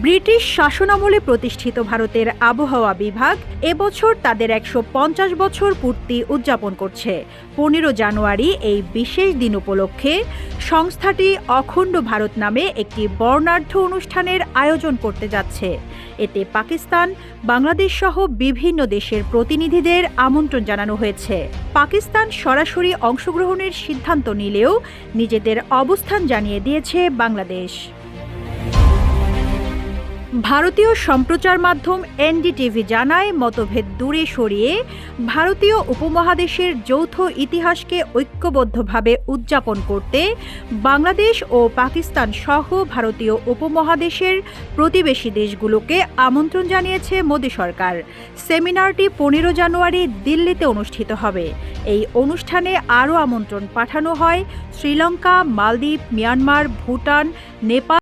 British শাসনামলে প্রতিষ্ঠিত ভারতের আবহাওয়া বিভাগ এবছর তাদের একশো পঞ্চাশ বছর পূর্তি উদযাপন করছে। পনেরো জানুয়ারি এই বিশেষ দিন উপলক্ষে সংস্থাটি অখণ্ড ভারত নামে একটি বর্ণাঢ্য অনুষ্ঠানের আয়োজন করতে যাচ্ছে। এতে পাকিস্তান, বাংলাদেশ সহ বিভিন্ন দেশের প্রতিনিধিদের আমন্ত্রণ জানানো হয়েছে। পাকিস্তান সরাসরি অংশগ্রহণের সিদ্ধান্ত নিলেও নিজেদের অবস্থান জানিয়ে দিয়েছে বাংলাদেশ। ভারতীয় সম্প্রচার মাধ্যম এনডিটিভি জানায়, মতভেদ দূরে সরিয়ে ভারতীয় উপমহাদেশের যৌথ ইতিহাসকে ঐক্যবদ্ধভাবে উদযাপন করতে বাংলাদেশ ও পাকিস্তান সহ ভারতীয় উপমহাদেশের প্রতিবেশী দেশগুলোকে আমন্ত্রণ জানিয়েছে মোদী সরকার। সেমিনারটি পনেরো জানুয়ারি দিল্লিতে অনুষ্ঠিত হবে। এই অনুষ্ঠানে আরও আমন্ত্রণ পাঠানো হয় শ্রীলঙ্কা, মালদ্বীপ, মিয়ানমার, ভুটান নেপাল